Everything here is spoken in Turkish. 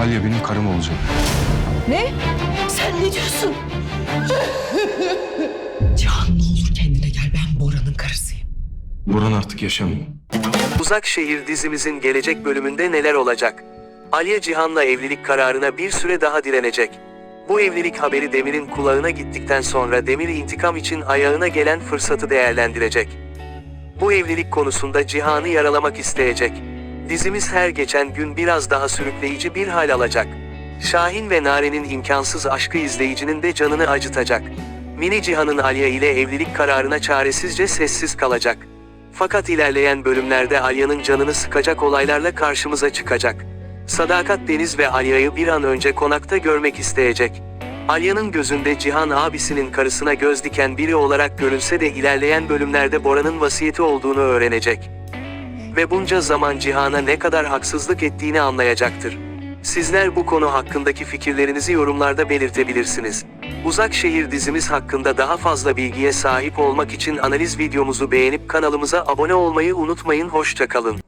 Aliye benim karım olacak. Ne? Sen ne diyorsun? Cihan ne olur kendine gel ben Bora'nın karısıyım. Burhan artık yaşamıyor. Uzak Şehir dizimizin gelecek bölümünde neler olacak? Aliye Cihan'la evlilik kararına bir süre daha direnecek. Bu evlilik haberi Demir'in kulağına gittikten sonra Demir intikam için ayağına gelen fırsatı değerlendirecek. Bu evlilik konusunda Cihan'ı yaralamak isteyecek. Dizimiz her geçen gün biraz daha sürükleyici bir hal alacak. Şahin ve Nare'nin imkansız aşkı izleyicinin de canını acıtacak. Mini Cihan'ın Aliye ile evlilik kararına çaresizce sessiz kalacak. Fakat ilerleyen bölümlerde Alya'nın canını sıkacak olaylarla karşımıza çıkacak. Sadakat Deniz ve Alya'yı bir an önce konakta görmek isteyecek. Alya'nın gözünde Cihan abisinin karısına göz diken biri olarak görünse de ilerleyen bölümlerde Bora'nın vasiyeti olduğunu öğrenecek. Ve bunca zaman Cihan'a ne kadar haksızlık ettiğini anlayacaktır. Sizler bu konu hakkındaki fikirlerinizi yorumlarda belirtebilirsiniz. Uzak Şehir dizimiz hakkında daha fazla bilgiye sahip olmak için analiz videomuzu beğenip kanalımıza abone olmayı unutmayın. Hoşçakalın.